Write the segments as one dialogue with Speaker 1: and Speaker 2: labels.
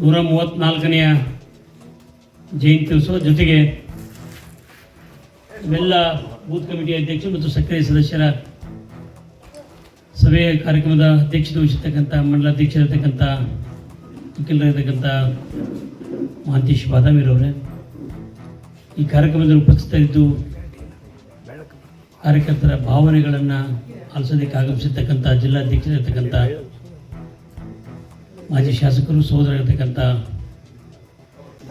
Speaker 1: ನೂರ ಮೂವತ್ತ್ನಾಲ್ಕನೆಯ ಜಯಂತಿ ಉತ್ಸವ. ಜೊತೆಗೆ ಇವೆಲ್ಲ ಬೂತ್ ಕಮಿಟಿ ಅಧ್ಯಕ್ಷರು ಮತ್ತು ಸಕ್ರಿಯ ಸದಸ್ಯರ ಸಭೆಯ ಕಾರ್ಯಕ್ರಮದ ಅಧ್ಯಕ್ಷತೆ ವಹಿಸಿರ್ತಕ್ಕಂಥ, ಮಂಡಲ ಅಧ್ಯಕ್ಷರಿರ್ತಕ್ಕಂಥ ವಕೀಲರಿರ್ತಕ್ಕಂಥ ಮಹಾಂತೇಶ್ ಬಾದಾಮಿರವರೇ ಈ ಕಾರ್ಯಕ್ರಮದಲ್ಲಿ ಉಪಸ್ಥಿತರಿದ್ದು ಕಾರ್ಯಕರ್ತರ ಭಾವನೆಗಳನ್ನು ಆಲಿಸೋದಕ್ಕೆ ಆಗಮಿಸಿರ್ತಕ್ಕಂಥ ಜಿಲ್ಲಾಧ್ಯಕ್ಷರಿರ್ತಕ್ಕಂಥ ಮಾಜಿ ಶಾಸಕರು ಸೋದರರಿರ್ತಕ್ಕಂಥ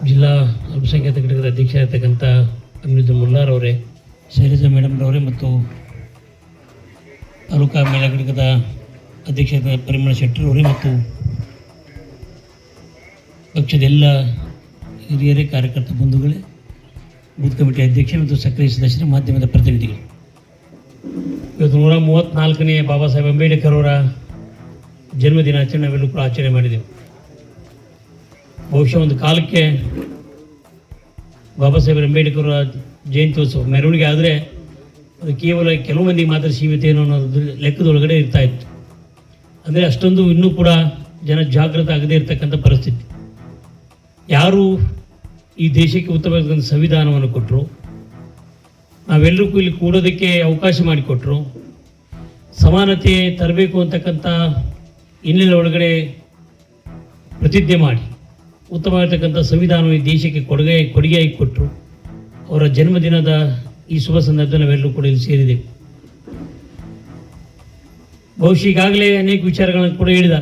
Speaker 1: ಜಿಲ್ಲಾ ಅಲ್ಪಸಂಖ್ಯಾತ ಘಟಕದ ಅಧ್ಯಕ್ಷರಾಗಿರ್ತಕ್ಕಂಥ ಅಮಿರುದ್ದ ಮುಲ್ಲಾರವರೇ ಶೈಲಜಾ ಮೇಡಮ್ರವರೇ ಮತ್ತು ತಾಲೂಕಾ ಮಹಿಳಾ ಘಟಕದ ಅಧ್ಯಕ್ಷ ಪರಿಮಳ ಶೆಟ್ಟರವರೇ ಮತ್ತು ಪಕ್ಷದ ಎಲ್ಲ ಹಿರಿಯರೇ, ಕಾರ್ಯಕರ್ತ ಬಂಧುಗಳೇ, ಬೂತ್ ಕಮಿಟಿ ಅಧ್ಯಕ್ಷ ಮತ್ತು ಸಕ್ರಿಯ ಸದಸ್ಯರ ಮಾಧ್ಯಮದ ಪ್ರತಿನಿಧಿಗಳು. ಇವತ್ತು ನೂರ ಮೂವತ್ತ್ನಾಲ್ಕನೇ ಬಾಬಾ ಸಾಹೇಬ್ ಅಂಬೇಡ್ಕರ್ ಅವರ ಜನ್ಮದಿನಾಚರಣೆ ನಾವೆಲ್ಲೂ ಕೂಡ ಆಚರಣೆ ಮಾಡಿದೆವು. ಬಹುಶಃ ಒಂದು ಕಾಲಕ್ಕೆ ಬಾಬಾ ಸಾಹೇಬ್ ಅಂಬೇಡ್ಕರ್ ಜಯಂತ್ಯೋತ್ಸವ ಮೆರವಣಿಗೆ ಆದರೆ ಅದು ಕೇವಲ ಕೆಲವು ಮಂದಿಗೆ ಮಾತ್ರ ಸೀಮಿತ ಏನು ಅನ್ನೋದು ಲೆಕ್ಕದೊಳಗಡೆ ಇರ್ತಾ ಇತ್ತು. ಅಂದರೆ ಅಷ್ಟೊಂದು ಇನ್ನೂ ಕೂಡ ಜನ ಜಾಗೃತ ಆಗದೇ ಇರತಕ್ಕಂಥ ಪರಿಸ್ಥಿತಿ. ಯಾರು ಈ ದೇಶಕ್ಕೆ ಉತ್ತಮವಾದಂಥ ಸಂವಿಧಾನವನ್ನು ಕೊಟ್ಟರು ನಾವೆಲ್ಲರಿಗೂ ಇಲ್ಲಿ ಕೂಡೋದಕ್ಕೆ ಅವಕಾಶ ಮಾಡಿಕೊಟ್ರು, ಸಮಾನತೆ ತರಬೇಕು ಅಂತಕ್ಕಂಥ ಹಿನ್ನೆಲೆ ಒಳಗಡೆ ಪ್ರತಿಜ್ಞೆ ಮಾಡಿ. ಉತ್ತಮವಾಗಿರ್ತಕ್ಕಂಥ ಸಂವಿಧಾನ ಈ ದೇಶಕ್ಕೆ ಕೊಡುಗೆ, ಕೊಡುಗೆಯಾಗಿ ಕೊಟ್ಟರು. ಅವರ ಜನ್ಮದಿನದ ಈ ಶುಭ ಸಂದರ್ಭದಲ್ಲಿ ನಾವೆಲ್ಲರೂ ಕೂಡ ಇಲ್ಲಿ ಸೇರಿದೆವು ಬಹುಶಃ ಈಗಾಗಲೇ ಅನೇಕ ವಿಚಾರಗಳನ್ನು ಕೂಡ ಹೇಳಿದ.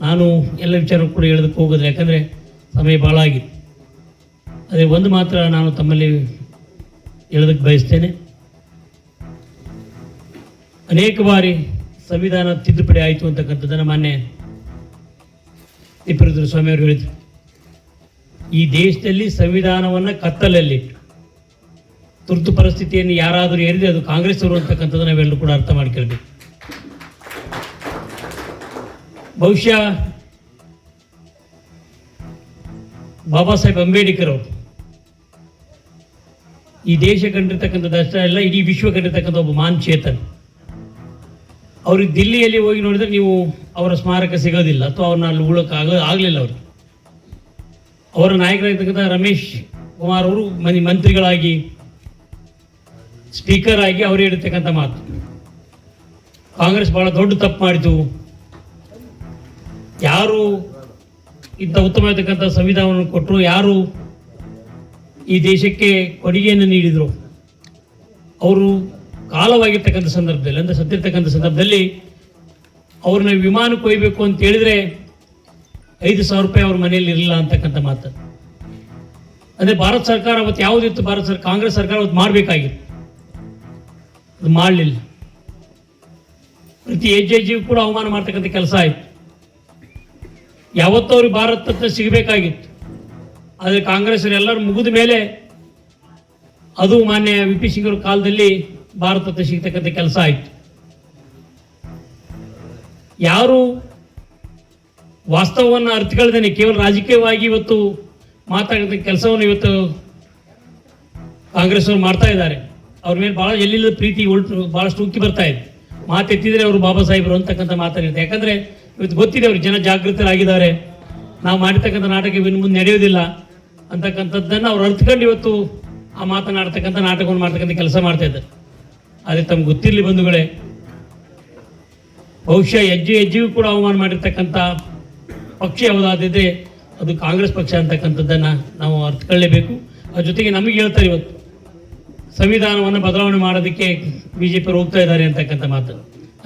Speaker 1: ನಾನು ಎಲ್ಲ ವಿಚಾರ ಕೂಡ ಹೇಳೋದಕ್ಕೆ ಹೋಗೋದು ಯಾಕಂದರೆ ಸಮಯ ಭಾಳ ಆಗಿದೆ. ಅದೇ ಒಂದು ಮಾತ್ರ ನಾನು ತಮ್ಮಲ್ಲಿ ಹೇಳೋದಕ್ಕೆ ಬಯಸ್ತೇನೆ. ಅನೇಕ ಬಾರಿ ಸಂವಿಧಾನ ತಿದ್ದುಪಡಿ ಆಯಿತು ಅಂತಕ್ಕಂಥದ್ದನ್ನು ಮಾನ್ಯ ತಿಪ್ಪರುದ್ರ ಸ್ವಾಮಿಯವರು ಹೇಳಿದರು. ಈ ದೇಶದಲ್ಲಿ ಸಂವಿಧಾನವನ್ನು ಕತ್ತಲಲ್ಲಿ ತುರ್ತು ಪರಿಸ್ಥಿತಿಯನ್ನು ಯಾರಾದರೂ ಏರಿದ್ರೆ ಅದು ಕಾಂಗ್ರೆಸ್ ಅವರು ಅಂತಕ್ಕಂಥದ್ದು ನಾವೆಲ್ಲರೂ ಕೂಡ ಅರ್ಥ ಮಾಡ್ಕೊಳ್ಬೇಕು. ಬಹುಶಃ ಬಾಬಾ ಸಾಹೇಬ್ ಅಂಬೇಡ್ಕರ್ ಅವರು ಈ ದೇಶ ಕಂಡಿರ್ತಕ್ಕಂಥದ್ದು ಅಷ್ಟೇ ಅಲ್ಲ, ಇಡೀ ವಿಶ್ವ ಕಂಡಿರ್ತಕ್ಕಂಥ ಒಬ್ಬ ಮಾನ್ ಚೇತನ್. ಅವ್ರಿಗೆ ದಿಲ್ಲಿಯಲ್ಲಿ ಹೋಗಿ ನೋಡಿದ್ರೆ ನೀವು ಅವರ ಸ್ಮಾರಕ ಸಿಗೋದಿಲ್ಲ ಅಥವಾ ಅವ್ರನ್ನ ಅಲ್ಲಿ ಉಳೋಕ್ಕಾಗ ಆಗಲಿಲ್ಲ ಅವರು. ಅವರ ನಾಯಕರಾಗಿರ್ತಕ್ಕಂಥ ರಮೇಶ್ ಕುಮಾರ್ ಅವರು ಮನೆ ಮಂತ್ರಿಗಳಾಗಿ ಸ್ಪೀಕರ್ ಆಗಿ ಅವರು ಹೇಳಿರ್ತಕ್ಕಂಥ ಮಾತು. ಕಾಂಗ್ರೆಸ್ ಬಹಳ ದೊಡ್ಡ ತಪ್ಪು ಮಾಡಿತು. ಯಾರು ಇಂಥ ಉತ್ತಮವಾಗಿರ್ತಕ್ಕಂಥ ಸಂವಿಧಾನವನ್ನು ಕೊಟ್ಟರು, ಯಾರು ಈ ದೇಶಕ್ಕೆ ಕೊಡುಗೆಯನ್ನು ನೀಡಿದರು. ಅವರು ಕಾಲವಾಗಿರ್ತಕ್ಕಂಥ ಸಂದರ್ಭದಲ್ಲಿ, ಅಂದರೆ ಸತ್ತಿರ್ತಕ್ಕಂಥ ಸಂದರ್ಭದಲ್ಲಿ ಅವ್ರನ್ನ ವಿಮಾನ ಕೊಯ್ಬೇಕು ಅಂತ ಹೇಳಿದ್ರೆ ಐದು ಸಾವಿರ ರೂಪಾಯಿ ಅವ್ರ ಮನೆಯಲ್ಲಿ ಇರಲಿಲ್ಲ ಅಂತಕ್ಕಂಥ ಮಾತು. ಅಂದರೆ ಭಾರತ ಸರ್ಕಾರ ಅವತ್ತು ಯಾವುದಿತ್ತು ಭಾರತ ಸರ್ಕಾರ ಕಾಂಗ್ರೆಸ್ ಸರ್ಕಾರ ಅವತ್ತು ಮಾಡಬೇಕಾಗಿತ್ತು. ಅದು ಮಾಡಲಿಲ್ಲ. ಪ್ರತಿ ಹೆಜ್ಜೆ ಕೂಡ ಅವಮಾನ ಮಾಡ್ತಕ್ಕಂಥ ಕೆಲಸ ಆಯಿತು. ಯಾವತ್ತೂ ಅವ್ರಿಗೆ ಭಾರತ ಸಿಗಬೇಕಾಗಿತ್ತು. ಆದರೆ ಕಾಂಗ್ರೆಸ್ ಎಲ್ಲರೂ ಮುಗಿದ ಮೇಲೆ ಅದು ಮಾನ್ಯ ವಿ ಪಿ ಸಿಂಗ್ ಕಾಲದಲ್ಲಿ ಭಾರತ ರತ್ನ ಸಿಗ್ತಕ್ಕಂಥ ಕೆಲಸ ಆಯ್ತು. ಯಾರು ವಾಸ್ತವವನ್ನು ಅರ್ಥಗಳ್ದೇನೆ ಕೇವಲ ರಾಜಕೀಯವಾಗಿ ಇವತ್ತು ಮಾತಾಡಿದ ಕೆಲಸವನ್ನು ಇವತ್ತು ಕಾಂಗ್ರೆಸ್ ಅವರು ಮಾಡ್ತಾ ಇದ್ದಾರೆ. ಅವ್ರ ಮೇಲೆ ಭಾಳ ಎಲ್ಲಿಲ್ಲದ ಪ್ರೀತಿ ಉಲ್ಟು ಭಾಳಷ್ಟು ಉಕ್ಕಿ ಬರ್ತಾ ಇದೆ. ಮಾತೆತ್ತಿದ್ರೆ ಅವರು ಬಾಬಾ ಸಾಹೇಬ್ರು ಅಂತಕ್ಕಂಥ ಮಾತಾಡಿರ್ತಾರೆ ಯಾಕಂದ್ರೆ ಇವತ್ತು ಗೊತ್ತಿದೆ ಅವರು ಜನ ಜಾಗೃತರಾಗಿದ್ದಾರೆ. ನಾವು ಮಾಡಿರ್ತಕ್ಕಂಥ ನಾಟಕ ಇನ್ನು ಮುಂದೆ ನಡೆಯೋದಿಲ್ಲ ಅಂತಕ್ಕಂಥದ್ದನ್ನು ಅವ್ರು ಅರ್ಥಕೊಂಡು ಇವತ್ತು ಆ ಮಾತನಾಡ್ತಕ್ಕಂಥ ನಾಟಕವನ್ನು ಮಾಡ್ತಕ್ಕಂಥ ಕೆಲಸ ಮಾಡ್ತಾ ಇದ್ದಾರೆ. ಆದರೆ ತಮ್ಗೆ ಗೊತ್ತಿರಲಿ ಬಂಧುಗಳೇ. ಬಹುಶಃ ಹೆಜ್ಜೆ ಹೆಜ್ಜೆಗೂ ಕೂಡ ಅವಮಾನ ಮಾಡಿರ್ತಕ್ಕಂಥ ಪಕ್ಷ ಯಾವುದಾದಿದ್ರೆ ಅದು ಕಾಂಗ್ರೆಸ್ ಪಕ್ಷ ಅಂತಕ್ಕಂಥದ್ದನ್ನು ನಾವು ಅರ್ಥಕೊಳ್ಳೇಬೇಕು. ಅದ್ರ ಜೊತೆಗೆ ನಮಗೆ ಹೇಳ್ತಾರೆ ಇವತ್ತು, ಸಂವಿಧಾನವನ್ನು ಬದಲಾವಣೆ ಮಾಡೋದಕ್ಕೆ ಬಿ ಜೆ ಪಿಯವರು ಹೋಗ್ತಾ ಇದ್ದಾರೆ ಅಂತಕ್ಕಂಥ ಮಾತು.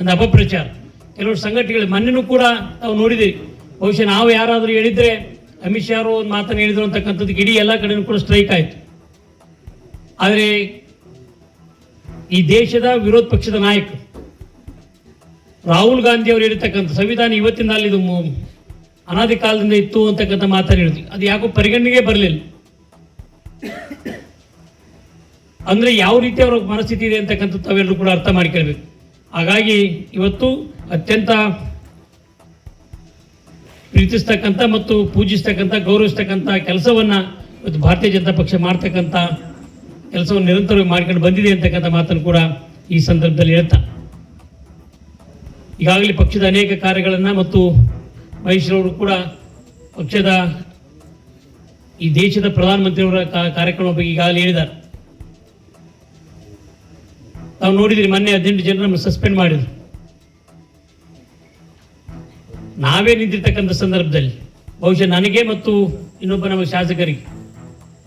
Speaker 1: ಒಂದು ಅಪಪ್ರಚಾರ. ಕೆಲವೊಂದು ಸಂಘಟನೆಗಳು ಮೊನ್ನೆನೂ ಕೂಡ ನಾವು ನೋಡಿದ್ದೀವಿ. ಬಹುಶಃ ನಾವು ಯಾರಾದರೂ ಹೇಳಿದರೆ ಅಮಿತ್ ಶಾ ಅವರು ಒಂದು ಮಾತನ್ನು ಹೇಳಿದ್ರು ಅಂತಕ್ಕಂಥದ್ದು ಇಡೀ ಎಲ್ಲ ಕಡೆಯೂ ಕೂಡ ಸ್ಟ್ರೈಕ್ ಆಯಿತು. ಆದರೆ ಈ ದೇಶದ ವಿರೋಧ ಪಕ್ಷದ ನಾಯಕರು ರಾಹುಲ್ ಗಾಂಧಿ ಅವರು ಹೇಳಿರ್ತಕ್ಕಂಥ ಸಂವಿಧಾನ ಇವತ್ತಿನ ಅಲ್ಲಿ ಇದು ಅನಾದಿ ಕಾಲದಿಂದ ಇತ್ತು ಅಂತಕ್ಕಂಥ ಹೇಳಿದ್ವಿ ಅದು ಯಾಕೋ ಪರಿಗಣನೆಗೆ ಬರಲಿಲ್ಲ. ಅಂದ್ರೆ ಯಾವ ರೀತಿ ಅವ್ರ ಮನಸ್ಥಿತಿ ಇದೆ ಅಂತಕ್ಕಂಥ ತಾವೆಲ್ಲರೂ ಕೂಡ ಅರ್ಥ ಮಾಡ್ಕೊಳ್ಬೇಕು. ಹಾಗಾಗಿ ಇವತ್ತು ಅತ್ಯಂತ ಪ್ರೀತಿಸ್ತಕ್ಕಂಥ ಮತ್ತು ಪೂಜಿಸ್ತಕ್ಕಂಥ, ಗೌರವಿಸ್ತಕ್ಕಂಥ ಕೆಲಸವನ್ನ ಇವತ್ತು ಭಾರತೀಯ ಜನತಾ ಪಕ್ಷ ಮಾಡ್ತಕ್ಕಂಥ ಕೆಲಸವನ್ನು ನಿರಂತರವಾಗಿ ಮಾಡ್ಕೊಂಡು ಬಂದಿದೆ ಅಂತಕ್ಕಂಥ ಮಾತನ್ನು ಕೂಡ ಈ ಸಂದರ್ಭದಲ್ಲಿ ಹೇಳ್ತಾ. ಈಗಾಗಲೇ ಪಕ್ಷದ ಅನೇಕ ಕಾರ್ಯಗಳನ್ನು ಮತ್ತು ಮಹೇಶ್ರವರು ಕೂಡ ಪಕ್ಷದ ಈ ದೇಶದ ಪ್ರಧಾನಮಂತ್ರಿಯವರ ಕಾರ್ಯಕ್ರಮ ಬಗ್ಗೆ ಈಗಾಗಲೇ ಹೇಳಿದ್ದಾರೆ. ತಾವು ನೋಡಿದ್ರಿ ಮೊನ್ನೆ ಹದಿನೆಂಟು ಜನ ನಮ್ಮ ಸಸ್ಪೆಂಡ್ ಮಾಡಿದ್ರು. ನಾವೇ ನಿಂತಿರ್ತಕ್ಕಂಥ ಸಂದರ್ಭದಲ್ಲಿ, ಬಹುಶಃ ನನಗೆ ಮತ್ತು ಇನ್ನೊಬ್ಬ ನಮ್ಮ ಶಾಸಕರಿಗೆ.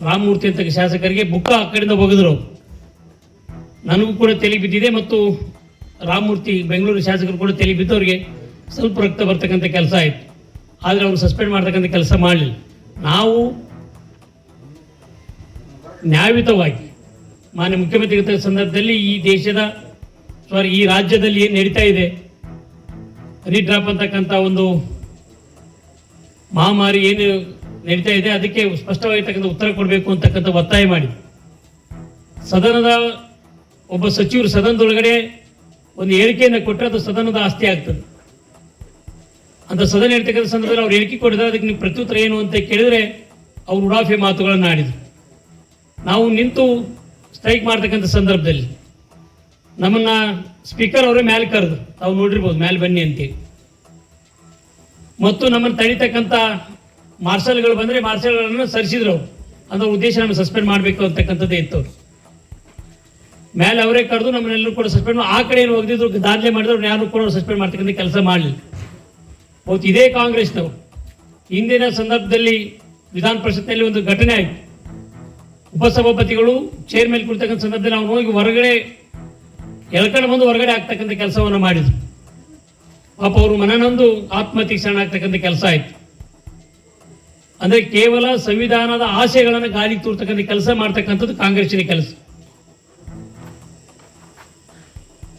Speaker 1: ರಾಮಮೂರ್ತಿ ಅಂತ ಶಾಸಕರಿಗೆ ಬುಕ್ಕ ಆ ಕಡೆಯಿಂದ ಒಗೆದ್ರು. ನನಗೂ ಕೂಡ ತಲೆ ಬಿದ್ದಿದೆ ಮತ್ತು ರಾಮಮೂರ್ತಿ ಬೆಂಗಳೂರು ಶಾಸಕರು ಕೂಡ ತಲೆ ಬಿದ್ದವ್ರಿಗೆ ಸ್ವಲ್ಪ ರಕ್ತ ಬರ್ತಕ್ಕಂಥ ಕೆಲಸ ಆಯಿತು. ಆದರೆ ಅವ್ರು ಸಸ್ಪೆಂಡ್ ಮಾಡ್ತಕ್ಕಂಥ ಕೆಲಸ ಮಾಡಲಿಲ್ಲ. ನಾವು ನ್ಯಾಯಯುತವಾಗಿ, ಮಾನ್ಯ ಮುಖ್ಯಮಂತ್ರಿ ಸಂದರ್ಭದಲ್ಲಿ ಈ ದೇಶದ ಸಾರಿ ಈ ರಾಜ್ಯದಲ್ಲಿ ಏನು ನಡೀತಾ ಇದೆ, ಹನಿ ಡ್ರಾಪ್ ಅಂತಕ್ಕಂಥ ಒಂದು ಮಹಾಮಾರಿ ಏನು ನಡೀತಾ ಇದೆ. ಅದಕ್ಕೆ ಸ್ಪಷ್ಟವಾಗಿರ್ತಕ್ಕಂಥ ಉತ್ತರ ಕೊಡಬೇಕು ಅಂತಕ್ಕಂಥ ಒತ್ತಾಯ ಮಾಡಿ ಸದನದ ಒಬ್ಬ ಸಚಿವರು ಸದನದೊಳಗಡೆ ಒಂದು ಹೇಳಿಕೆಯನ್ನು ಕೊಟ್ಟರೆ ಅದು ಸದನದ ಆಸ್ತಿ ಆಗ್ತದೆ. ಅಂತ ಸದನ ಹೇಳ್ತಕ್ಕಂಥ ಸಂದರ್ಭದಲ್ಲಿ ಅವ್ರು ಹೇಳಿಕೆ ಕೊಡಿದ್ರೆ ಅದಕ್ಕೆ ನೀವು ಪ್ರತ್ಯುತ್ತರ ಏನು ಅಂತ ಕೇಳಿದ್ರೆ ಅವ್ರು ಉಡಾಫೆ ಮಾತುಗಳನ್ನು ಆಡಿದರು. ನಾವು ನಿಂತು ಸ್ಟ್ರೈಕ್ ಮಾಡ್ತಕ್ಕಂಥ ಸಂದರ್ಭದಲ್ಲಿ ನಮ್ಮನ್ನ ಸ್ಪೀಕರ್ ಅವರೇ ಮ್ಯಾಲೆ ಕರೆದು ತಾವು ನೋಡಿರ್ಬೋದು, ಮ್ಯಾಲೆ ಬನ್ನಿ ಅಂತೇಳಿ. ಮತ್ತು ನಮ್ಮನ್ನು ತಡಿತಕ್ಕಂಥ ಮಾರ್ಷಲ್ಗಳು ಬಂದರೆ ಮಾರ್ಷಲ್ಗಳನ್ನು ಸರಿಸಿದ್ರು ಅಂದ್ರೆ ಉದ್ದೇಶ ನಮ್ಗೆ ಸಸ್ಪೆಂಡ್ ಮಾಡಬೇಕು ಅಂತಕ್ಕಂಥದ್ದೇ ಇತ್ತು ಮೇಲೆ ಅವರೇ ಕರೆದು ನಮ್ಮನ್ನೆಲ್ಲರೂ ಕೂಡ ಸಸ್ಪೆಂಡ್ ಆ ಕಡೆ ಏನು ಹೋಗಿದ್ರು ದಾಖಲೆ ಮಾಡಿದ್ರು ಯಾರು ಕೂಡ ಸಸ್ಪೆಂಡ್ ಮಾಡ್ತಕ್ಕಂಥ ಕೆಲಸ ಮಾಡಲಿ ಅವತ್ತು ಇದೇ ಕಾಂಗ್ರೆಸ್ನವರು. ಹಿಂದಿನ ಸಂದರ್ಭದಲ್ಲಿ ವಿಧಾನ ಪರಿಷತ್ನಲ್ಲಿ ಒಂದು ಘಟನೆ ಆಯಿತು. ಉಪಸಭಾಪತಿಗಳು ಚೇರ್ ಮೇಲೆ ಕುಳಿತಕ್ಕಂಥ ಸಂದರ್ಭದಲ್ಲಿ ನಾವು ಹೋಗಿ ಹೊರಗಡೆ ಎಳ್ಕೊಂಡು ಬಂದು ಹೊರಗಡೆ ಆಗ್ತಕ್ಕಂಥ ಕೆಲಸವನ್ನು ಮಾಡಿದ್ರು. ಪಾಪ ಅವರು ಮನನೊಂದು ಆತ್ಮಹತ್ಯೆ ಶರಣ ಆಗ್ತಕ್ಕಂಥ ಕೆಲಸ ಆಯಿತು. ಅಂದ್ರೆ ಕೇವಲ ಸಂವಿಧಾನದ ಆಶಯಗಳನ್ನು ಗಾಳಿ ತೂರ್ತಕ್ಕಂಥ ಕೆಲಸ ಮಾಡ್ತಕ್ಕಂಥದ್ದು ಕಾಂಗ್ರೆಸ್ಸಿನ ಕೆಲಸ.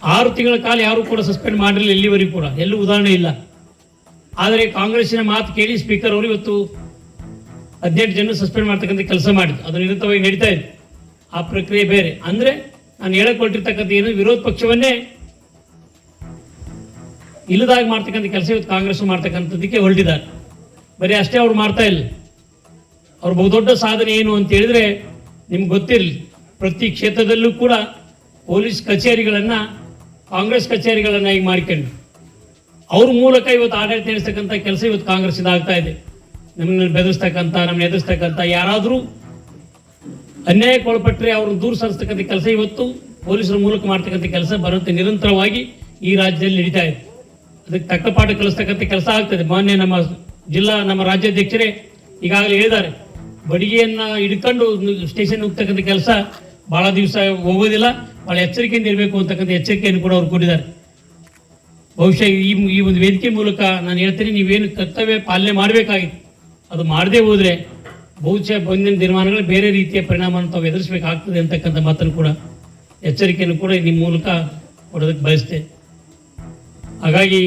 Speaker 1: ಆರು ತಿಂಗಳ ಕಾಲ ಯಾರು ಕೂಡ ಸಸ್ಪೆಂಡ್ ಮಾಡಿರಲಿಲ್ಲ ಇಲ್ಲಿವರೆಗೂ ಕೂಡ. ಎಲ್ಲೂ ಉದಾಹರಣೆ ಇಲ್ಲ. ಆದರೆ ಕಾಂಗ್ರೆಸ್ಸಿನ ಮಾತು ಕೇಳಿ ಸ್ಪೀಕರ್ ಅವರು ಇವತ್ತು ಹದಿನೆಂಟು ಜನ ಸಸ್ಪೆಂಡ್ ಮಾಡ್ತಕ್ಕಂಥ ಕೆಲಸ ಮಾಡಿದ್ರು. ಅದು ನಿರಂತರವಾಗಿ ನಡೀತಾ ಇದೆ. ಆ ಪ್ರಕ್ರಿಯೆ ಬೇರೆ. ಅಂದ್ರೆ ನಾನು ಹೇಳಕ್ ಹೊರಟಿರ್ತಕ್ಕಂಥ ಏನು ವಿರೋಧ ಪಕ್ಷವನ್ನೇ ಇಲ್ಲದಾಗಿ ಮಾಡ್ತಕ್ಕಂಥ ಕೆಲಸ ಇವತ್ತು ಕಾಂಗ್ರೆಸ್ ಮಾಡ್ತಕ್ಕಂಥದ್ದಕ್ಕೆ ಹೊರಟಿದ್ದಾರೆ. ಬರೀ ಅಷ್ಟೇ ಅವ್ರು ಮಾಡ್ತಾ ಇಲ್ಲ. ಅವ್ರ ಬಹುದೊಡ್ಡ ಸಾಧನೆ ಏನು ಅಂತ ಹೇಳಿದ್ರೆ ನಿಮ್ಗೆ ಗೊತ್ತಿರಲಿ, ಪ್ರತಿ ಕ್ಷೇತ್ರದಲ್ಲೂ ಕೂಡ ಪೊಲೀಸ್ ಕಚೇರಿಗಳನ್ನು, ಕಾಂಗ್ರೆಸ್ ಕಚೇರಿಗಳನ್ನು ಈಗ ಮಾಡ್ಕೊಂಡು. ಅವ್ರ ಮೂಲಕ ಇವತ್ತು ಆಡಳಿತ ನಡೆಸ್ತಕ್ಕಂಥ ಕೆಲಸ ಇವತ್ತು ಕಾಂಗ್ರೆಸ್ ಆಗ್ತಾ ಇದೆ. ನಮ್ಮನ್ನ ಬೆದರಿಸ್ತಕ್ಕಂಥ ನಮ್ಮ ಎದುರಿಸ್ತಕ್ಕಂಥ ಯಾರಾದರೂ ಅನ್ಯಾಯಕ್ಕೆ ಒಳಪಟ್ಟರೆ ಅವ್ರನ್ನ ದೂರ ಸರಿಸ್ತಕ್ಕಂಥ ಕೆಲಸ ಇವತ್ತು ಪೊಲೀಸರ ಮೂಲಕ ಮಾಡ್ತಕ್ಕಂಥ ಕೆಲಸ ಬರುತ್ತೆ ನಿರಂತರವಾಗಿ ಈ ರಾಜ್ಯದಲ್ಲಿ ನಡೀತಾ ಇದೆ. ಅದಕ್ಕೆ ತಕ್ಕ ಪಾಠ ಕಲಿಸ್ತಕ್ಕಂಥ ಕೆಲಸ ಆಗ್ತದೆ. ಮಾನ್ಯ ನಮ್ಮ ಜಿಲ್ಲಾ ನಮ್ಮ ರಾಜ್ಯಾಧ್ಯಕ್ಷರೇ ಈಗಾಗಲೇ ಹೇಳಿದ್ದಾರೆ, ಬಡಿಗೆಯನ್ನು ಹಿಡ್ಕೊಂಡು ಸ್ಟೇಷನ್ ಹೋಗ್ತಕ್ಕಂಥ ಕೆಲಸ ಬಹಳ ದಿವಸ ಹೋಗೋದಿಲ್ಲ ಭಾಳ ಎಚ್ಚರಿಕೆಯಿಂದ ಇರಬೇಕು ಅಂತಕ್ಕಂಥ ಎಚ್ಚರಿಕೆಯನ್ನು ಕೂಡ ಅವ್ರು ಕೊಟ್ಟಿದ್ದಾರೆ. ಬಹುಶಃ ಈ ಈ ಒಂದು ವೇದಿಕೆ ಮೂಲಕ ನಾನು ಹೇಳ್ತೀನಿ, ನೀವೇನು ಕರ್ತವ್ಯ ಪಾಲನೆ ಮಾಡಬೇಕಾಗಿತ್ತು, ಅದು ಮಾಡದೇ ಹೋದ್ರೆ ಬಹುಶಃ ಬಂದಿನ ತೀರ್ಮಾನಗಳು ಬೇರೆ ರೀತಿಯ ಪರಿಣಾಮವನ್ನು ತಾವು ಎದುರಿಸಬೇಕಾಗ್ತದೆ ಅಂತಕ್ಕಂಥ ಮಾತನ್ನು ಕೂಡ ಎಚ್ಚರಿಕೆಯನ್ನು ಕೂಡ ನಿಮ್ಮ ಮೂಲಕ ಕೊಡೋದಕ್ಕೆ ಬಯಸ್ತೆ ಹಾಗಾಗಿ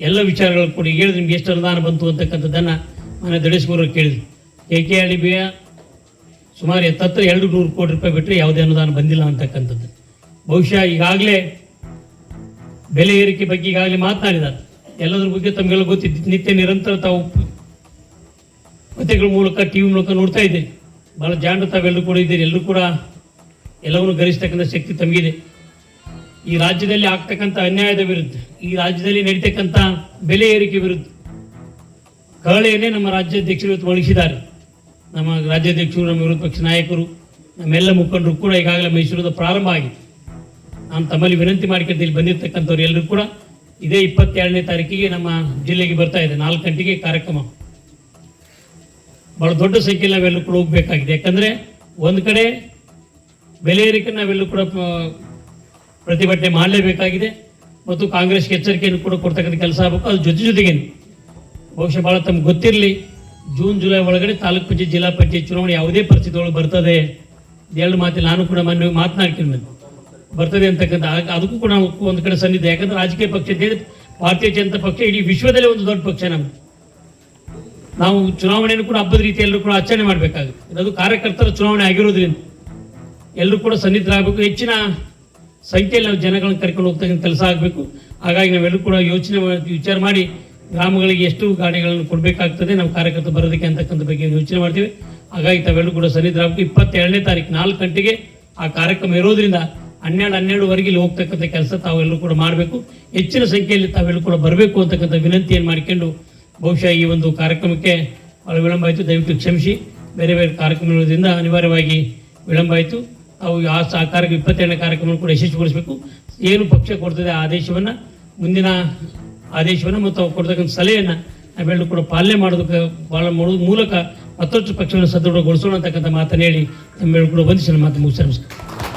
Speaker 1: ಎಲ್ಲ ವಿಚಾರಗಳು ಕೂಡ ಈಗ ಹೇಳಿದ್ರೆ ನಿಮ್ಗೆ ಎಷ್ಟು ಅನುದಾನ ಬಂತು ಅಂತಕ್ಕಂಥದ್ದನ್ನು ಮನೆ ದಡೇಶ್ವರ ಕೇಳಿದ್ರು. ಕೆ ಕೆ ಆರ್ ಡಿ ಬಿಯ ಸುಮಾರು ಎತ್ತತ್ರ ಎರಡು ನೂರು ಕೋಟಿ ರೂಪಾಯಿ ಬಿಟ್ಟರೆ ಯಾವುದೇ ಅನುದಾನ ಬಂದಿಲ್ಲ ಅಂತಕ್ಕಂಥದ್ದು. ಬಹುಶಃ ಈಗಾಗಲೇ ಬೆಲೆ ಏರಿಕೆ ಬಗ್ಗೆ ಈಗಾಗಲೇ ಮಾತನಾಡಿದ್ದಾರೆ. ಎಲ್ಲದ್ರ ಬಗ್ಗೆ ತಮಗೆಲ್ಲ ಗೊತ್ತಿದ್ದು ನಿತ್ಯ ನಿರಂತರ ತಾವು ಪತ್ರಿಕೆಗಳ ಮೂಲಕ, ಟಿ ವಿ ಮೂಲಕ ನೋಡ್ತಾ ಇದ್ದೀರಿ. ಭಾಳ ಜಾಣ ತಾವೆಲ್ಲರೂ ಕೂಡ ಇದ್ದೀರಿ. ಎಲ್ಲರೂ ಕೂಡ ಎಲ್ಲವನ್ನು ಗರಿಸ್ತಕ್ಕಂಥ ಶಕ್ತಿ ತಮಗಿದೆ. ಈ ರಾಜ್ಯದಲ್ಲಿ ಆಗ್ತಕ್ಕಂಥ ಅನ್ಯಾಯದ ವಿರುದ್ಧ, ಈ ರಾಜ್ಯದಲ್ಲಿ ನಡೀತಕ್ಕಂಥ ಬೆಲೆ ಏರಿಕೆ ವಿರುದ್ಧ ಕಹಳೆಯನ್ನೇ ನಮ್ಮ ರಾಜ್ಯಾಧ್ಯಕ್ಷರು ಇವತ್ತು ಒಳಗಿಸಿದ್ದಾರೆ. ನಮ್ಮ ರಾಜ್ಯಾಧ್ಯಕ್ಷರು, ನಮ್ಮ ವಿರೋಧ ಪಕ್ಷ ನಾಯಕರು, ನಮ್ಮೆಲ್ಲ ಮುಖಂಡರು ಕೂಡ ಈಗಾಗಲೇ ಮೈಸೂರದ ಪ್ರಾರಂಭ ಆಗಿದೆ. ನಾನು ತಮ್ಮಲ್ಲಿ ವಿನಂತಿ ಮಾಡಿಕೊಂಡು ಇಲ್ಲಿ ಬಂದಿರತಕ್ಕಂಥವ್ರು ಎಲ್ಲರೂ ಕೂಡ ಇದೇ ಇಪ್ಪತ್ತೆರಡನೇ ತಾರೀಕಿಗೆ ನಮ್ಮ ಜಿಲ್ಲೆಗೆ ಬರ್ತಾ ಇದೆ. ನಾಲ್ಕು ಗಂಟೆಗೆ ಕಾರ್ಯಕ್ರಮ. ಬಹಳ ದೊಡ್ಡ ಸಂಖ್ಯೆಯಲ್ಲಿ ನಾವೆಲ್ಲರೂ ಕೂಡ ಹೋಗ್ಬೇಕಾಗಿದೆ. ಯಾಕಂದ್ರೆ ಒಂದು ಕಡೆ ಬೆಲೆ ಏರಿಕೆ ನಾವೆಲ್ಲರೂ ಕೂಡ ಪ್ರತಿಭಟನೆ ಮಾಡಲೇಬೇಕಾಗಿದೆ ಮತ್ತು ಕಾಂಗ್ರೆಸ್ಗೆ ಎಚ್ಚರಿಕೆಯನ್ನು ಕೂಡ ಕೊಡ್ತಕ್ಕಂಥ ಕೆಲಸ ಆಗಬೇಕು. ಅದ್ರ ಜೊತೆ ಜೊತೆಗೆ ಬಹುಶಃ ಭಾಳ ತಮ್ಗೆ ಗೊತ್ತಿರಲಿ, ಜೂನ್, ಜುಲೈ ಒಳಗಡೆ ತಾಲೂಕು ಪಂಚಾಯತ್, ಜಿಲ್ಲಾ ಪಂಚಾಯತ್ ಚುನಾವಣೆ ಯಾವುದೇ ಪರಿಸ್ಥಿತಿ ಒಳಗೆ ಬರ್ತದೆ ಎರಡು ಮಾತಿ ನಾನು ಕೂಡ ಮೊನ್ನೆ ಮಾತನಾಡ್ತೀನಿ ಬರ್ತದೆ ಅಂತಕ್ಕಂಥ ಅದಕ್ಕೂ ಕೂಡ ನಾವು ಒಂದು ಕಡೆ ಸನ್ನಿಧಿ ಯಾಕಂದ್ರೆ ರಾಜಕೀಯ ಪಕ್ಷ ಭಾರತೀಯ ಜನತಾ ಪಕ್ಷ ಇಡೀ ವಿಶ್ವದಲ್ಲೇ ಒಂದು ದೊಡ್ಡ ಪಕ್ಷ ನಮ್ದು. ನಾವು ಚುನಾವಣೆಯನ್ನು ಕೂಡ ಹಬ್ಬದ ರೀತಿ ಎಲ್ಲರೂ ಕೂಡ ಆಚರಣೆ ಮಾಡಬೇಕಾಗುತ್ತೆ. ಅದು ಕಾರ್ಯಕರ್ತರ ಚುನಾವಣೆ ಆಗಿರೋದ್ರಿಂದ ಎಲ್ಲರೂ ಕೂಡ ಸನ್ನಿಧರಾಗಬೇಕು ಹೆಚ್ಚಿನ ಸಂಖ್ಯೆಯಲ್ಲಿ ನಾವು ಜನಗಳನ್ನ ಕರ್ಕೊಂಡು ಹೋಗ್ತಕ್ಕಂಥ ಕೆಲಸ ಆಗಬೇಕು. ಹಾಗಾಗಿ ನಾವೆಲ್ಲರೂ ಕೂಡ ಯೋಚನೆ ವಿಚಾರ ಮಾಡಿ ಗ್ರಾಮಗಳಿಗೆ ಎಷ್ಟು ಗಾಡಿಗಳನ್ನು ಕೊಡಬೇಕಾಗ್ತದೆ ನಾವು ಕಾರ್ಯಕರ್ತರು ಬರೋದಕ್ಕೆ ಅಂತಕ್ಕಂಥ ಬಗ್ಗೆ ಯೋಚನೆ ಮಾಡ್ತೀವಿ. ಹಾಗಾಗಿ ತಾವೆಲ್ಲರೂ ಕೂಡ ಸನ್ನಿಧರಾಗಬೇಕು ಇಪ್ಪತ್ತೆರಡನೇ ತಾರೀಕು ನಾಲ್ಕು ಗಂಟೆಗೆ ಆ ಕಾರ್ಯಕ್ರಮ ಇರೋದ್ರಿಂದ ಹನ್ನೆರಡು, ಹನ್ನೆರಡುವರೆಗೆ ಇಲ್ಲಿ ಹೋಗ್ತಕ್ಕಂಥ ಕೆಲಸ ತಾವೆಲ್ಲರೂ ಕೂಡ ಮಾಡಬೇಕು. ಹೆಚ್ಚಿನ ಸಂಖ್ಯೆಯಲ್ಲಿ ತಾವೆಲ್ಲರೂ ಕೂಡ ಬರಬೇಕು ಅಂತಕ್ಕಂಥ ವಿನಂತಿಯನ್ನು ಮಾಡಿಕೊಂಡು ಬಹುಶಃ ಈ ಒಂದು ಕಾರ್ಯಕ್ರಮಕ್ಕೆ ಭಾಳ ವಿಳಂಬ ಆಯಿತು. ದಯವಿಟ್ಟು ಕ್ಷಮಿಸಿ. ಬೇರೆ ಬೇರೆ ಕಾರ್ಯಕ್ರಮಗಳಿಂದ ಅನಿವಾರ್ಯವಾಗಿ ವಿಳಂಬ ಆಯಿತು. ನಾವು ಆ ಸ- ಆ ಕಾರ್ಯ ಇಪ್ಪತ್ತೆರಡನೇ ಕಾರ್ಯಕ್ರಮ ಕೂಡ ಯಶಸ್ವಿಗೊಳಿಸಬೇಕು. ಏನು ಪಕ್ಷ ಕೊಡ್ತದೆ ಆ ಆದೇಶವನ್ನು, ಮುಂದಿನ ಆದೇಶವನ್ನು ಮತ್ತು ಅವು ಕೊಡ್ತಕ್ಕಂಥ ಸಲಹೆಯನ್ನು ನಾವೆಲ್ಲರೂ ಕೂಡ ಪಾಲನೆ ಮಾಡೋದಕ್ಕೆ ಪಾಲನೆ ಮಾಡೋದ್ರ ಮೂಲಕ ಮತ್ತಷ್ಟು ಪಕ್ಷವನ್ನು ಸದೃಢಗೊಳಿಸೋಣ ಅಂತಕ್ಕಂಥ ಮಾತನ್ನು ಹೇಳಿ ನಮ್ಮೆಲ್ಲರೂ ಕೂಡ ವಂದಿಸಿ ಮಾತು ಮುಗಿಸಿ ನಮಸ್ಕಾರ.